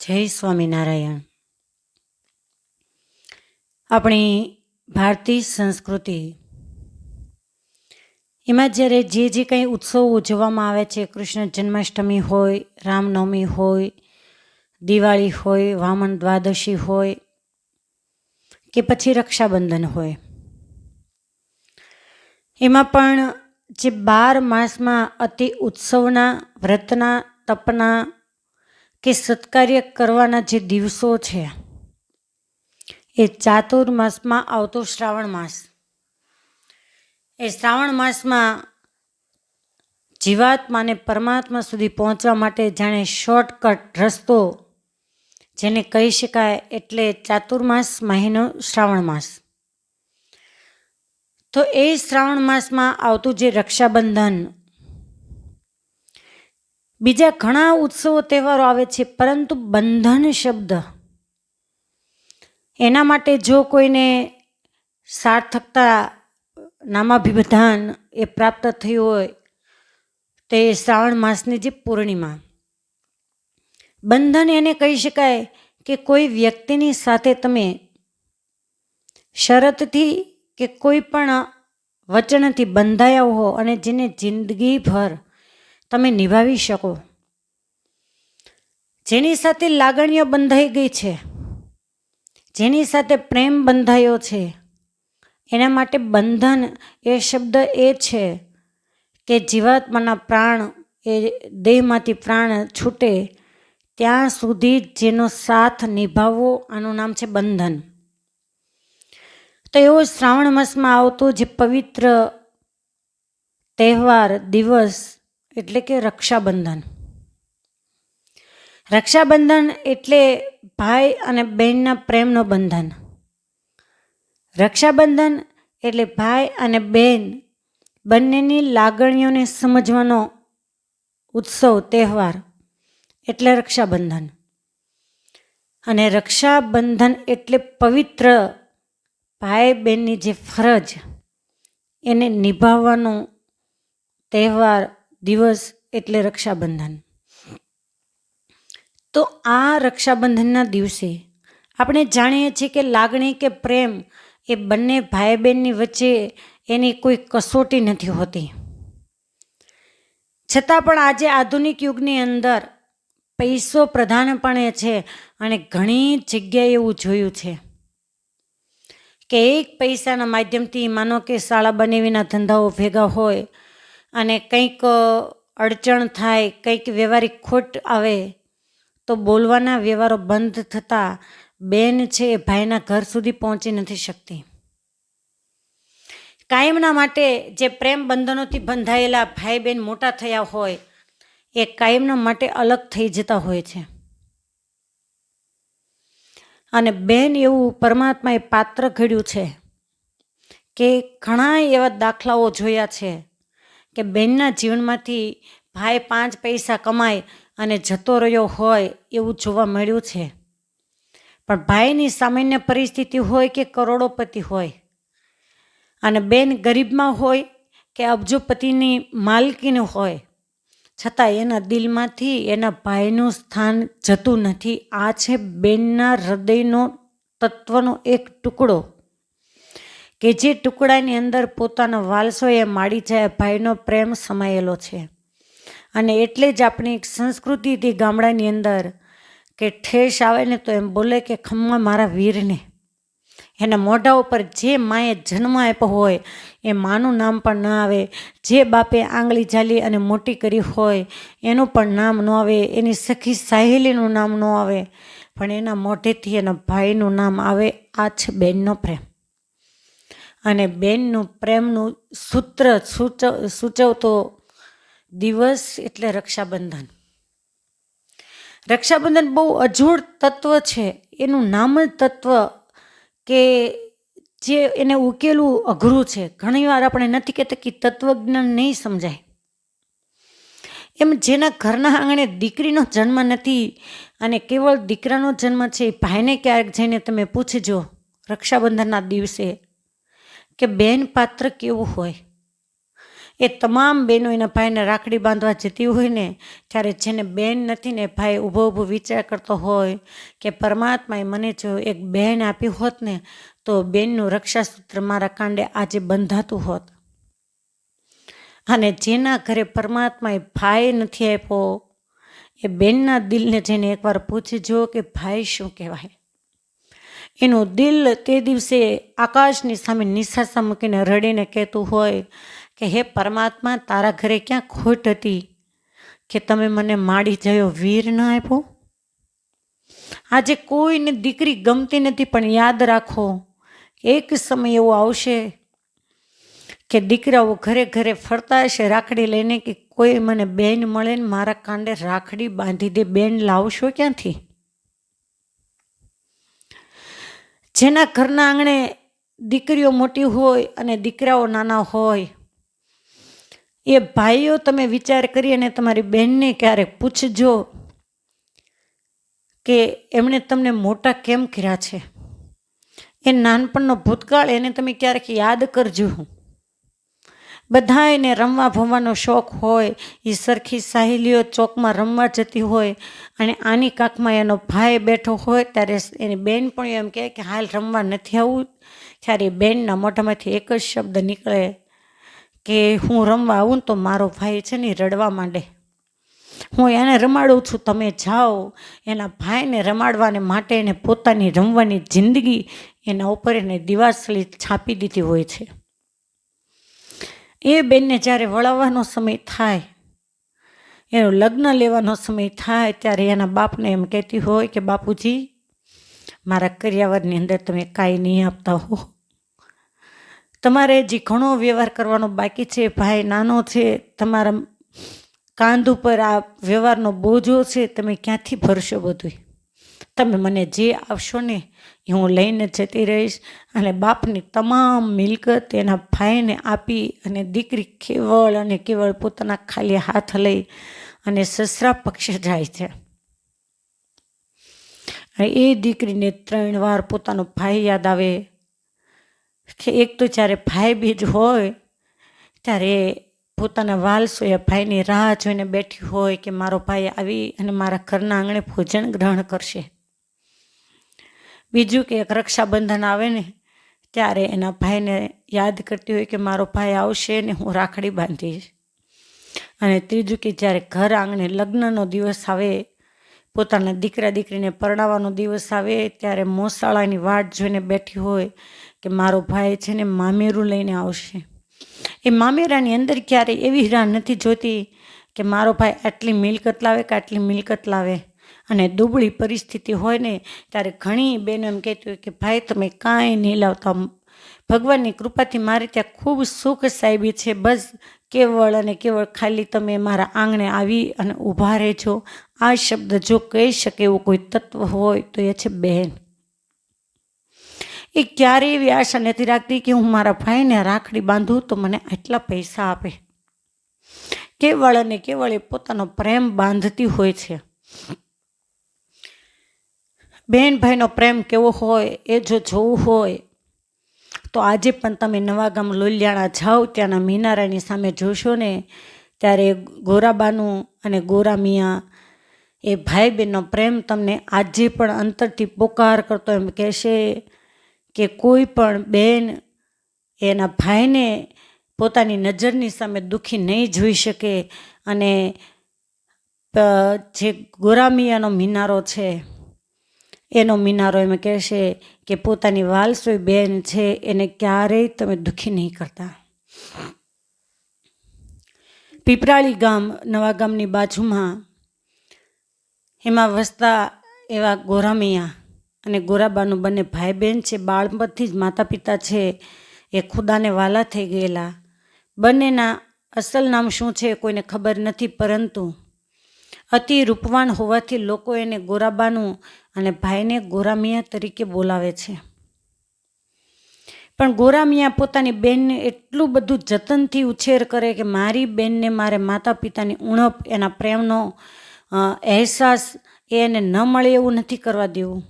જય સ્વામિનારાયણ. આપણી ભારતીય સંસ્કૃતિ, એમાં જ્યારે જે જે કંઈ ઉત્સવ ઉજવવામાં આવે છે, કૃષ્ણ જન્માષ્ટમી હોય, રામનવમી હોય, દિવાળી હોય, વામન દ્વાદશી હોય, કે પછી રક્ષાબંધન હોય, એમાં પણ જે બાર માસમાં અતિ ઉત્સવના, વ્રતના, તપના કે સત્કાર્ય કરવાના જે દિવસો છે, એ ચાતુર્માસમાં આવતો શ્રાવણ માસ. એ શ્રાવણ માસમાં જીવાત્માને પરમાત્મા સુધી પહોંચવા માટે જાણે શોર્ટકટ રસ્તો, જેને કહી શકાય એટલે ચાતુર્માસ મહિનો શ્રાવણ માસ. તો એ શ્રાવણ માસમાં આવતું જે રક્ષાબંધન બીજા ઘણા ઉત્સવો, તહેવારો આવે છે, પરંતુ બંધન શબ્દ. એના માટે જો કોઈને સાર્થકતા નામાભિધાન એ પ્રાપ્ત થયું હોય, તે શ્રાવણ માસની જે પૂર્ણિમા. બંધન એને કહી શકાય કે કોઈ વ્યક્તિની સાથે તમે શરતથી કે કોઈ પણ વચનથી બંધાયા હો અને જેને જિંદગીભર તમે નિભાવી શકો. જેની સાથે લાગણીઓ બંધાઈ ગઈ છે, જેની સાથે પ્રેમ બંધાયો છે, એના માટે બંધન એ શબ્દ એ છે કે જીવાત્માના પ્રાણ એ દેહમાંથી પ્રાણ છૂટે ત્યાં સુધી જેનો સાથ નિભાવવો આનું નામ છે બંધન. તો એવો શ્રાવણ માસમાં આવતો જે પવિત્ર તહેવાર, દિવસ એટલે કે રક્ષાબંધન. રક્ષાબંધન એટલે ભાઈ અને બહેનના પ્રેમનો બંધન. રક્ષાબંધન એટલે ભાઈ અને બહેન બંનેની લાગણીઓને સમજવાનો ઉત્સવ, તહેવાર એટલે રક્ષાબંધન. અને રક્ષાબંધન એટલે પવિત્ર ભાઈ બહેનની જે ફરજ, એને નિભાવવાનો તહેવાર દિવસ એટલે રક્ષાબંધન. તો આ રક્ષાબંધનના દિવસે આપણે જાણીએ છીએ કે લાગણી કે પ્રેમ એ બંને ભાઈ બહેનની વચ્ચે એની કોઈ કસોટી નથી હોતી. છતાં પણ આજે આધુનિક યુગની અંદર પૈસો પ્રધાનપણે છે અને ઘણી જગ્યાએ એવું જોયું છે કે એક પૈસાના માધ્યમથી માનો કે શાળા બનાવીના ધંધાઓ ભેગા હોય અને કંઈક અડચણ થાય, કંઈક વ્યવહારિક ખોટ આવે, તો બોલવાના વ્યવહારો બંધ થતાં બેન છે એ ભાઈના ઘર સુધી પહોંચી નથી શકતી. કાયમના માટે જે પ્રેમ બંધનોથી બંધાયેલા ભાઈ બહેન મોટા થયા હોય, એ કાયમના માટે અલગ થઈ જતા હોય છે. અને બેન એવું પરમાત્માએ પાત્ર ઘડ્યું છે કે ઘણા એવા દાખલાઓ જોયા છે કે બેનના જીવનમાંથી ભાઈ પાંચ પૈસા કમાય અને જતો રહ્યો હોય એવું જોવા મળ્યું છે. પણ ભાઈની સામાન્ય પરિસ્થિતિ હોય કે કરોડોપતિ હોય અને બેન ગરીબમાં હોય કે અબજોપતિની માલકીનું હોય, છતાં એના દિલમાંથી, એના ભાઈનું સ્થાન જતું નથી. આ છે બેનના હૃદયનો, તત્વનો એક ટુકડો. કે જે ટુકડાની અંદર પોતાનો વાલસો એ માડી જાય, ભાઈનો પ્રેમ સમાયેલો છે. અને એટલે જ આપણી સંસ્કૃતિથી ગામડાની અંદર કે ઠેસ આવે ને તો એમ બોલે કે, ખમ્મા મારા વીરને. એના મોઢા ઉપર જે માએ જન્મ આપ્યો હોય, એ માનું નામ પણ ન આવે. જે બાપે આંગળી ઝાલી અને મોટી કરી હોય, એનું પણ નામ ન આવે. એની સખી સાહેલીનું નામ ન આવે. પણ એના મોઢેથી એના ભાઈનું નામ આવે, આ છે બહેનનો પ્રેમ. અને બેનનું પ્રેમનું સૂત્ર સૂચ, સૂચવતો દિવસ એટલે રક્ષાબંધન. રક્ષાબંધન બહુ અજોડ તત્વ છે. એનું નામ જ તત્વ કે જે એને ઉકેલવું અઘરું છે. ઘણીવાર આપણે નથી કહેતા કે તત્વજ્ઞાન નહીં સમજાય. એમ જેના ઘરના આંગણે દીકરીનો જન્મ નથી અને કેવળ દીકરાનો જન્મ છે એ ભાઈને ક્યારેક જઈને તમે પૂછજો રક્ષાબંધનના દિવસે કે બેન પાત્ર કેવું હોય? એ તમામ બહેનો એના ભાઈને રાખડી બાંધવા જતી હોય ને, ત્યારે જેને બેન નથી ને ભાઈ ઊભો ઊભો વિચાર કરતો હોય કે પરમાત્માએ મને જો એક બહેન આપી હોત ને, તો બેનનું રક્ષાસૂત્ર મારા કાંડે આજે બંધાતું હોત. અને જેના ઘરે પરમાત્માએ ભાઈ નથી આપ્યો, એ બેનના દિલને જઈને એકવાર પૂછજો કે ભાઈ શું કહેવાય? એનું દિલ તે દિવસે આકાશની સામે નિશાસા મૂકીને રડીને કહેતું હોય કે, હે પરમાત્મા, તારા ઘરે ક્યાં ખોટ હતી? કે તમે મને માડી જયો વીર ન આપ્યો? આજે કોઈને દીકરી ગમતી નથી, પણ યાદ રાખો, એક સમય એવો આવશે કે દીકરાઓ ઘરે ઘરે ફરતા હશે, રાખડી લઈને કે કોઈ મને બેન મળે ને મારા કાંડે રાખડી બાંધી દે, બેન લાવશો ક્યાંથી? જેના ઘરના આંગણે દીકરીઓ મોટી હોય અને દીકરાઓ નાના હોય, એ ભાઈઓ તમે વિચાર કરી અને તમારી બહેનને ક્યારેક પૂછજો કે એમણે તમને મોટા કેમ કર્યા છે? એ નાનપણનો ભૂતકાળ એને તમે ક્યારેક યાદ કરજો. બધા એને રમવા ભમવાનો શોખ હોય એ સરખી સાહેલીઓ ચોકમાં રમવા જતી હોય અને આની કાંખમાં એનો ભાઈ બેઠો હોય ત્યારે એની બેન પણ એમ કહે કે હાલ રમવા નથી આવવું ત્યારે બેનના મોઢામાંથી એક જ શબ્દ નીકળે કે હું રમવા આવું તો મારો ભાઈ છે ને રડવા માંડે. હું એને રમાડું છું, તમે જાઓ. એના ભાઈને રમાડવાને માટે એને પોતાની રમવાની જિંદગી એના ઉપર એને દિવાસળી છાપી દીધી હોય છે. એ બેનને જ્યારે વળાવવાનો સમય થાય, એનો લગ્ન લેવાનો સમય થાય, ત્યારે એના બાપને એમ કહેતી હોય કે, બાપુજી, મારા કરિયાવરની અંદર તમે કાંઈ નહીં આપતા હો. તમારે જે ઘણો વ્યવહાર કરવાનો બાકી છે, ભાઈ નાનો છે, તમારા કાંધ ઉપર આ વ્યવહારનો બોજો છે, તમે ક્યાંથી ભરશો બધું તમે મને જે આપશો ને, એ હું લઈને જતી રહીશ અને બાપની તમામ મિલકત એના ભાઈને આપી અને દીકરી કેવળ અને કેવળ પોતાના ખાલી હાથ લઈ અને સસરા પક્ષે જાય છે. એ દીકરીને ત્રણ વાર પોતાનો ભાઈ યાદ આવે કે એક તો જ્યારે ભાઈ બીજ હોય, ત્યારે પોતાના વાલસો એ ભાઈની રાહ જોઈને બેઠી હોય કે મારો ભાઈ આવી અને મારા ઘરના આંગણે ભોજન ગ્રહણ કરશે. બીજું કે એક રક્ષાબંધન આવે ને, ત્યારે એના ભાઈને યાદ કરતી હોય કે મારો ભાઈ આવશે ને હું રાખડી બાંધીશ. અને ત્રીજું કે જ્યારે ઘર આંગણે લગ્નનો દિવસ આવે, પોતાના દીકરા દીકરીને પરણાવવાનો દિવસ આવે, ત્યારે મોસાળાની વાટ જોઈને બેઠી હોય કે મારો ભાઈ છે ને મામેરું લઈને આવશે. એ મામેરાની અંદર ક્યારેય એવી રાહ નથી જોતી કે મારો ભાઈ આટલી મિલકત લાવે કે આટલી મિલકત લાવે? અને દુબળી પરિસ્થિતિ હોય ને, ત્યારે ઘણી બહેનો એમ કહેતી હોય કે, ભાઈ, તમે કાંઈ નહીં લાવતા. ભગવાનની કૃપાથી મારે ત્યાં ખૂબ સુખ સાહેબી છે. બસ કેવળ અને કેવળ ખાલી તમે મારા આંગણે આવી અને ઊભા રહેજો. આ શબ્દ જો કહી શકે એવું કોઈ તત્વ હોય તો એ છે બહેન. એ ક્યારેય એવી આશા નથી રાખતી કે હું મારા ભાઈને રાખડી બાંધું તો મને આટલા પૈસા આપે. કેવળ અને કેવળ એ પોતાનો પ્રેમ બાંધતી હોય છે. બેન ભાઈનો પ્રેમ કેવો હોય, એ જો જોવું હોય, તો આજે પણ તમે નવાગામ લોલિયાણા જાઓ, ત્યાંના મીનારાની સામે જોશો ને, ત્યારે ગોરાબાનું અને ગોરા મિયા એ ભાઈ બહેનનો પ્રેમ તમને આજે પણ અંતરથી પોકાર કરતો એમ કહેશે. કે કોઈ પણ બેન એના ભાઈને પોતાની નજરની સામે દુઃખી નહીં જોઈ શકે અને જે ગોરામિયાનો મિનારો છે, એનો મિનારો એમ કહેશે કે પોતાની વાલસોઈ બેન છે, એને ક્યારેય તમે દુઃખી નહીં કરતા. પીપરાળી ગામ, નવા ગામની બાજુમાં એમાં વસતા એવા ગોરામિયા અને ગોરાબાનું બંને ભાઈ બહેન છે, બાળપણથી જ માતા પિતા છે, એ ખુદાને વાલા થઈ ગયેલા. બંનેના અસલ નામ શું છે કોઈને ખબર નથી, પરંતુ અતિ રૂપવાન હોવાથી લોકો એને ગોરાબાનું અને ભાઈને ગોરામિયા તરીકે બોલાવે છે. પણ ગોરામિયા પોતાની બેનને એટલું બધું જતનથી ઉછેર કરે કે મારી બેનને મારે માતા પિતાની ઉણપ, એના પ્રેમનો અહેસાસ એને ન મળે એવું નથી કરવા દેવું.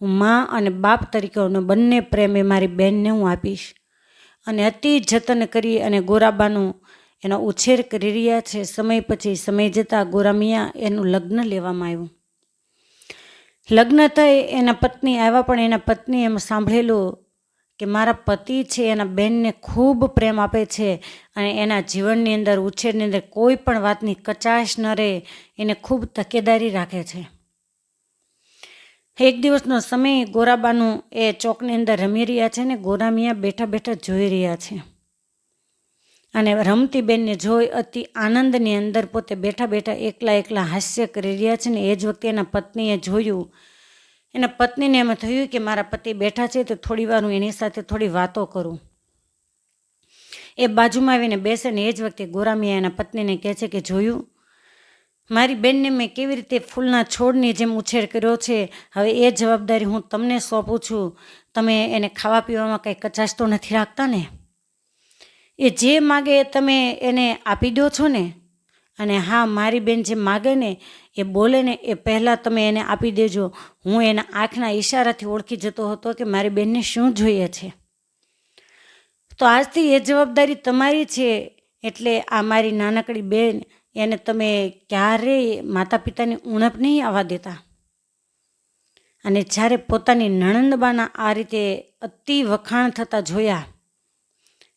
હું મા અને બાપ તરીકેનો બંને પ્રેમ એ મારી બહેનને હું આપીશ. અને અતિ જતન કરી અને ગોરાબાનું એનો ઉછેર કરી રહ્યા છે. સમય પછી સમય જતાં ગોરામિયા એનું લગ્ન લેવામાં આવ્યું. લગ્ન થઈ એના પત્ની આવ્યા, પણ એના પત્ની એમ સાંભળેલું કે મારા પતિ છે એના બેનને ખૂબ પ્રેમ આપે છે અને એના જીવનની અંદર, ઉછેરની અંદર કોઈ પણ વાતની કચાશ ન રહે, એને ખૂબ તકેદારી રાખે છે. એક દિવસનો સમય ગોરાબાનું એ ચોકની અંદર રમી રહ્યા છે ને ગોરામિયા બેઠા બેઠા જોઈ રહ્યા છે. અને રમતી બેનને જોઈ અતિ આનંદની અંદર પોતે બેઠા બેઠા એકલા એકલા હાસ્ય કરી રહ્યા છે ને એ જ વખતે એના પત્નીએ જોયું. એના પત્નીને એમ થયું કે મારા પતિ બેઠા છે તો થોડી વાર હું એની સાથે થોડી વાતો કરું. એ બાજુમાં આવીને બેસે ને એ જ વખતે ગોરામિયા એના પત્નીને કહે છે કે જોયું મારી બેનને મેં કેવી રીતે ફૂલના છોડની જેમ ઉછેર કર્યો છે, હવે એ જવાબદારી હું તમને સોંપું છું. તમે એને ખાવા પીવામાં કંઈ કચાશ તો નથી રાખતા ને? એ જે માગે એ તમે એને આપી દો છો ને? અને હા, મારી બેન જે માગે ને, એ બોલે ને, એ પહેલાં તમે એને આપી દેજો. હું એના આંખના ઈશારાથી ઓળખી જતો હતો કે મારી બેનને શું જોઈએ છે. તો આજથી એ જવાબદારી તમારી છે, એટલે આ મારી નાનકડી બેન એને તમે ક્યારેય માતા પિતાની ઉણપ નહીં આવવા દેતા. અને જ્યારે પોતાની નણંદબાના આ રીતે અતિ વખાણ થતા જોયા,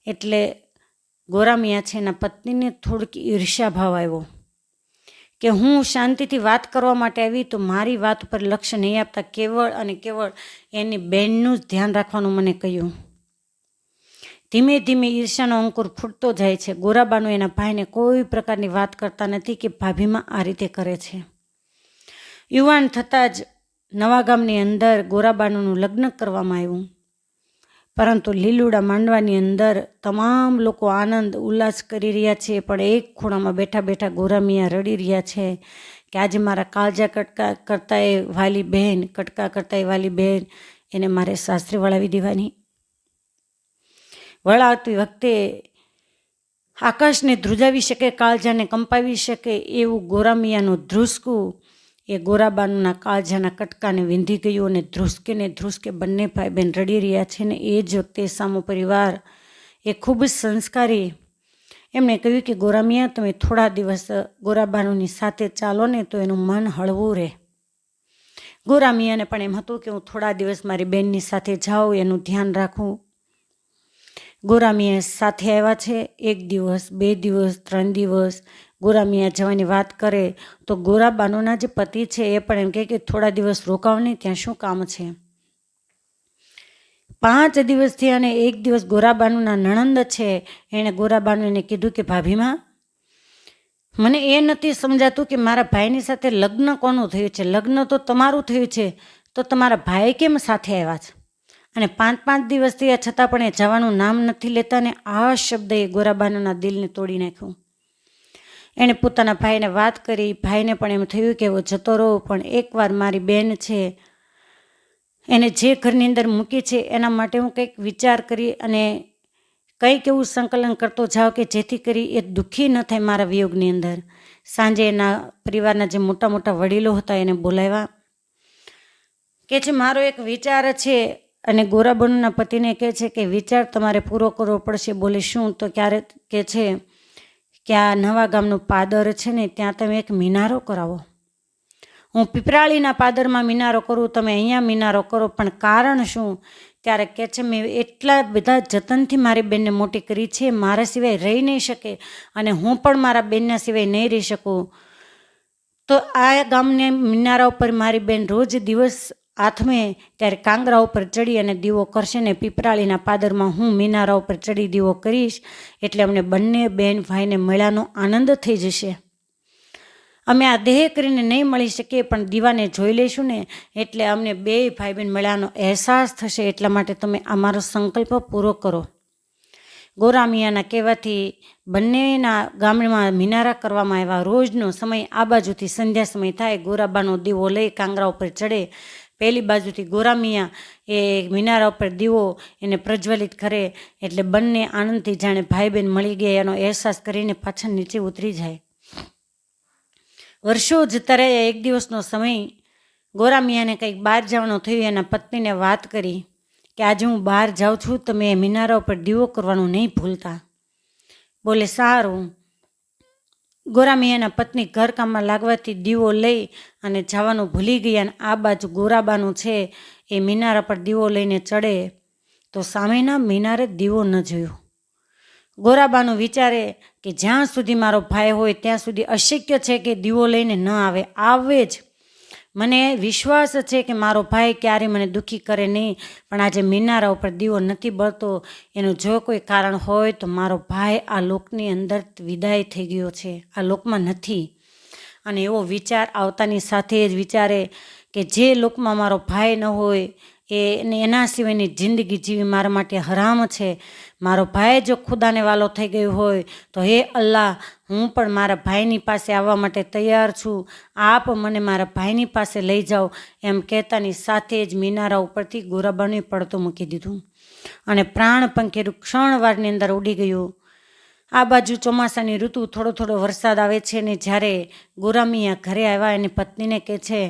એટલે ગોરામિયા છે એના પત્નીને થોડીક ઈર્ષ્યાભાવ આવ્યો કે હું શાંતિથી વાત કરવા માટે આવી તો મારી વાત ઉપર લક્ષ્ય નહીં આપતા, કેવળ અને કેવળ એની બહેનનું જ ધ્યાન રાખવાનું મને કહ્યું. ધીમે ધીમે ઈર્ષાનો અંકુર ફૂટતો જાય છે. ગોરાબાનું એના ભાઈને કોઈ પ્રકારની વાત કરતા નથી કે ભાભીમાં આ રીતે કરે છે. યુવાન થતાં જ નવા ગામની અંદર ગોરાબાનુનું લગ્ન કરવામાં આવ્યું. પરંતુ લીલુડા માંડવાની અંદર તમામ લોકો આનંદ, ઉલ્લાસ કરી રહ્યા છે, પણ એક ખૂણામાં બેઠા બેઠા ગોરામિયા રડી રહ્યા છે કે આજે મારા કાળજા કટકા કરતા એ વાલી બહેન, કટકા કરતા એ વાલી બહેન, એને મારે સાસરે વળાવી દેવાની વળાવતી વખતે આકાશને ધ્રુજાવી શકે, કાળજાને કંપાવી શકે એવું ગોરામિયાનું ધ્રુસકું એ ગોરાબાનુના કાળજાના કટકાને વિંધી ગયું અને ધ્રુસકે ને ધ્રુસકે બંને ભાઈ બહેન રડી રહ્યા છે ને એ જ વખતે સામો પરિવાર એ ખૂબ જ સંસ્કારી એમણે કહ્યું કે, ગોરામિયા, તમે થોડા દિવસ ગોરાબાનુની સાથે ચાલો ને તો એનું મન હળવું રહે. ગોરામિયાને પણ એમ હતું કે, હું થોડા દિવસ મારી બહેનની સાથે જાઉં, એનું ધ્યાન રાખું ગોરામિયા સાથે આવ્યા છે. એક દિવસ, બે દિવસ, ત્રણ દિવસ ગોરામિયા જવાની વાત કરે તો ગોરાબાનુના જે પતિ છે એ પણ એમ કહે કે થોડા દિવસ રોકાવ નહીં, ત્યાં શું કામ છે? પાંચ દિવસથી અને એક દિવસ ગોરાબાનુના નણંદ છે. એણે ગોરાબાનુને કીધું કે ભાભીમાં મને એ નથી સમજાતું કે મારા ભાઈની સાથે લગ્ન કોનું થયું છે? લગ્ન તો તમારું થયું છે. તો તમારા ભાઈ કેમ સાથે આવ્યા છે? અને પાંચ પાંચ દિવસ થયા છતાં પણ એ જવાનું નામ નથી લેતા ને આ શબ્દ એ ગોરાબાનાના દિલને તોડી નાખ્યું. એણે પોતાના ભાઈને વાત કરી. ભાઈને પણ એમ થયું કે એવો જતો રહો, પણ એકવાર મારી બેન છે, એને જે ઘરની અંદર મૂકી છે, એના માટે હું કંઈક વિચાર કરી અને કંઈક એવું સંકલન કરતો જાઓ કે જેથી કરી એ દુઃખી ન થાય મારા વિયોગની અંદર. સાંજે એના પરિવારના જે મોટા મોટા વડીલો હતા એને બોલાવ્યા. કે છે, મારો એક વિચાર છે અને ગોરાબનુના પતિને કહે છે કે, વિચાર તમારે પૂરો કરવો પડશે. બોલે, શું? તો ક્યારે કે છે કે, આ નવા ગામનું પાદર છે ને, ત્યાં તમે એક મિનારો કરાવો. હું પીપરાળીના પાદરમાં મિનારો કરું, તમે અહીંયા મિનારો કરો, પણ કારણ શું? ત્યારે કે છે, મેં એટલા બધા જતનથી મારી બેનને મોટી કરી છે, મારા સિવાય રહી નહીં શકે અને હું પણ મારા બેનના સિવાય નહીં રહી શકું. તો આ ગામને મિનારા ઉપર મારી બેન રોજ દિવસ આથમે ત્યારે કાંગરા ઉપર ચડી અને દીવો કરશે ને પીપરાળીના પાદરમાં હું મિનારા ઉપર ચડી દીવો કરીશ, એટલે અમને બંને બેન ભાઈને મળ્યાનો આનંદ થઈ જશે. અમે આ દેહ કરીને નહીં મળી શકીએ, પણ દીવાને જોઈ લઈશું ને, એટલે અમને બે ભાઈ બહેન મળ્યાનો અહેસાસ થશે, એટલા માટે તમે અમારો સંકલ્પ પૂરો કરો. ગોરામિયાના કહેવાથી બંનેના ગામમાં મિનારા કરવામાં આવ્યા રોજનો સમય આ બાજુથી સંધ્યા સમય થાય, ગોરાબાનો દીવો લઈ કાંગરા ઉપર ચડે પહેલી બાજુથી ગોરામિયા એ મિનારા ઉપર દીવો એને પ્રજ્વલિત કરે એટલે બંને આનંદથી જાણે ભાઈ બહેન મળી ગયા, એનો અહેસાસ કરીને પાછા નીચે ઉતરી જાય. વર્ષો જતા રહ્યા એક દિવસનો સમય ગોરામિયાને કંઈક બહાર જવાનું થયું, એના પત્નીને વાત કરી કે આજે હું બહાર જાઉં છું, તમે મિનારા ઉપર દીવો કરવાનું નહીં ભૂલતા. બોલે, સારું. ગોરામિયાના પત્ની ઘરકામમાં લાગવાથી દીવો લઈ અને જવાનું ભૂલી ગયા અને આ બાજુ ગોરાબાનું છે એ મિનારા પર દીવો લઈને ચડે તો સામેના મિનારે દીવો ન જોયો. ગોરાબાનું વિચારે કે જ્યાં સુધી મારો ભાઈ હોય ત્યાં સુધી અશક્ય છે કે દીવો લઈને ન આવે આવે જ. મને વિશ્વાસ છે કે મારો ભાઈ ક્યારે મને દુઃખી કરે નહીં, પણ આજે મિનારા ઉપર દીવો નથી બળતો. એનું જો કોઈ કારણ હોય તો મારો ભાઈ આ લોકની અંદર વિદાય થઈ ગયો છે. આ લોકમાં નથી. અને એવો વિચાર આવતાની સાથે જ વિચારે કે જે લોકમાં મારો ભાઈ ન હોય અને એના સિવાયની જિંદગી જીવી મારા માટે હરામ છે. મારો ભાઈ જો ખુદાને વાલો થઈ ગયો હોય તો હે અલ્લાહ, હું પણ મારા ભાઈની પાસે આવવા માટે તૈયાર છું. આપ મને મારા ભાઈની પાસે લઈ જાઓ. એમ કહેતાની સાથે જ મિનારા ઉપરથી ગોરાબાને પડતો મૂકી દીધું. અને પ્રાણ પંખેરું ક્ષણવારની અંદર ઉડી ગયું. આ બાજુ ચોમાસાની ઋતુ થોડો થોડો વરસાદ આવે છે ને જ્યારે ગોરામિયા ઘરે આવ્યા એની પત્નીને કહે છે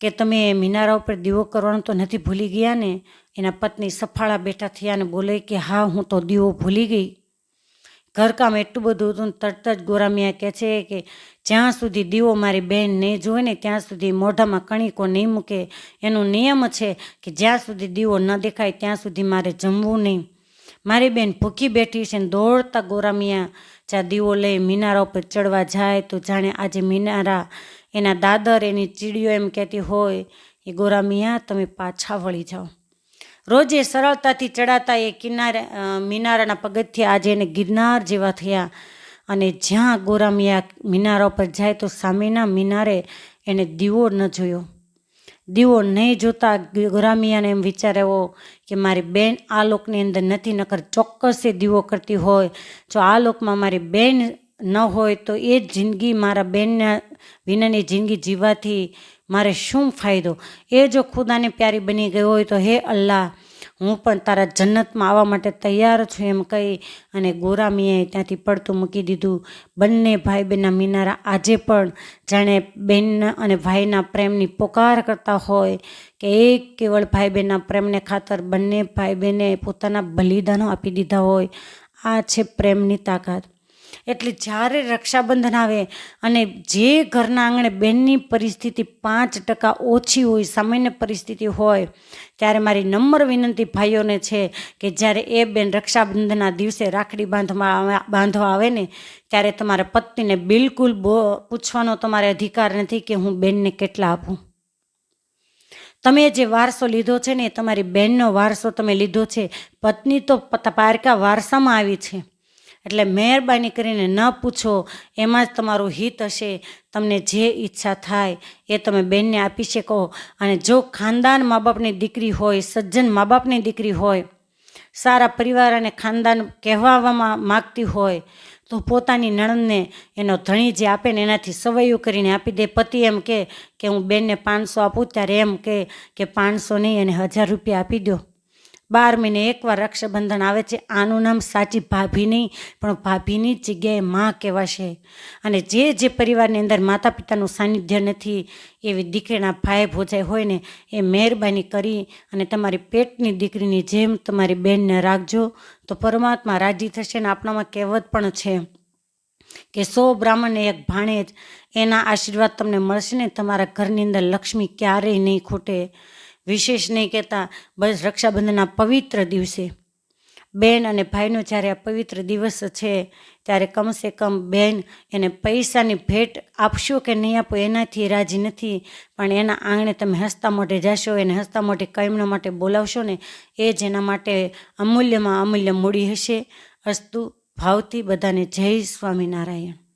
કે તમે મિનારા ઉપર દીવો કરવાનું તો નથી ભૂલી ગયા ને? એના પત્ની સફાળા બેઠા થયા અને બોલે કે, હા, હું તો દીવો ભૂલી ગઈ. ઘરકામ એટલું બધું હતું ને તરત જ ગોરામિયા કહે છે કે, જ્યાં સુધી દીવો મારી બહેન નહીં જુએ ને, ત્યાં સુધી મોઢામાં કણિકો નહીં મૂકે. એનો નિયમ છે કે, જ્યાં સુધી દીવો ન દેખાય, ત્યાં સુધી મારે જમવું નહીં. મારી બેન ભૂખી બેઠી છે ને દોડતા ગોરામિયા જ્યાં દીવો લઈ, મિનારા ઉપર ચડવા જાય, તો જાણે આજે મિનારા એના દાદર એની ચીડીઓ એમ કહેતી હોય, એ ગોરામિયા તમે પાછા વળી જાઓ. રોજે સરળતાથી ચડાતા એ કિનારે મિનારાના પગથિયા આજે એને ગિરનાર જેવા થયા. અને જ્યાં ગોરામિયા મિનારા પર જાય તો સામેના મિનારે એને દીવો ન જોયો. દીવો નહીં જોતા ગોરામિયાને એમ વિચાર કે મારી બેન આ લોકની અંદર નથી, નકર ચોક્કસ એ દીવો કરતી હોય. જો આ લોકમાં મારી બેન ન હોય તો એ જિંદગી મારા બેનના વિનાની જિંદગી જીવવાથી મારે શું ફાયદો? એ જો ખુદાને પ્યારી બની ગઈ હોય તો હે અલ્લાહ, હું પણ તારા જન્નતમાં આવવા માટે તૈયાર છું એમ કહી અને ગોરામીએ ત્યાંથી પડતું મૂકી દીધું. બંને ભાઈ બહેનના મિનારા આજે પણ જાણે બેન અને ભાઈના પ્રેમની પોકાર કરતા હોય કે એક કેવળ ભાઈ બહેનના પ્રેમને ખાતર બંને ભાઈ બહેને પોતાના બલિદાનો આપી દીધા હોય. આ છે પ્રેમની તાકાત. એટલે જ્યારે રક્ષાબંધન આવે અને જે ઘરના આંગણે બેનની પરિસ્થિતિ પાંચ ટકા ઓછી હોય, સામાન્ય પરિસ્થિતિ હોય, ત્યારે મારી નમ્ર વિનંતી ભાઈઓને છે કે જ્યારે એ બેન રક્ષાબંધનના દિવસે રાખડી બાંધવા બાંધવા આવે ને, ત્યારે તમારા પત્નીને બિલકુલ પૂછવાનો તમારે અધિકાર નથી કે હું બેનને કેટલા આપું. તમે જે વારસો લીધો છે ને એ તમારી બહેનનો વારસો તમે લીધો છે, પત્ની તો પારકા વારસામાં આવી છે. એટલે મહેરબાની કરીને ન પૂછો, એમાં જ તમારું હિત હશે. તમને જે ઈચ્છા થાય એ તમે બેનને આપી શકો. અને જો ખાનદાન મા બાપની દીકરી હોય, સજ્જન મા બાપની દીકરી હોય, સારા પરિવાર અને ખાનદાન કહેવામાં માગતી હોય, તો પોતાની નણંદને એનો ધણી જે આપે ને એનાથી સવૈયું કરીને આપી દે. પતિ એમ કે હું બેનને પાંચસો આપું, ત્યારે એમ કે પાંચસો નહીં, એને હજાર રૂપિયા આપી દો. બાર મહિને એકવાર રક્ષાબંધન આવે છે. આનું નામ સાચી ભાભી નહીં, પણ ભાભીની જગ્યાએ માં કહેવાશે. અને જે જે પરિવારની અંદર માતા પિતાનું સાનિધ્ય નથી, એવી દીકરીના ભાઈ ભોજાઈ હોય ને, એ મહેરબાની કરી અને તમારી પેટની દીકરીની જેમ તમારી બેનને રાખજો. તો પરમાત્મા રાજી થશે ને આપણામાં કહેવત પણ છે કે સો બ્રાહ્મણને એક ભાણેજ એના આશીર્વાદ તમને મળશે ને તમારા ઘરની અંદર લક્ષ્મી ક્યારેય નહીં ખૂટે. વિશેષ નહીં કહેતા, બસ રક્ષાબંધનના પવિત્ર દિવસે. બેન અને ભાઈનો જ્યારે આ પવિત્ર દિવસ છે, ત્યારે કમસે કમ બેન એને પૈસાની ભેટ આપશો કે નહીં આપો એનાથી રાજી નથી. પણ એના આંગણે તમે હસતા મોઢે જશો, એને હસતા મોઢે કાયમના માટે બોલાવશો ને, એ જ એના માટે અમૂલ્યમાં અમૂલ્ય મૂડી હશે. અસ્તુ, ભાવથી બધાને જય સ્વામિનારાયણ.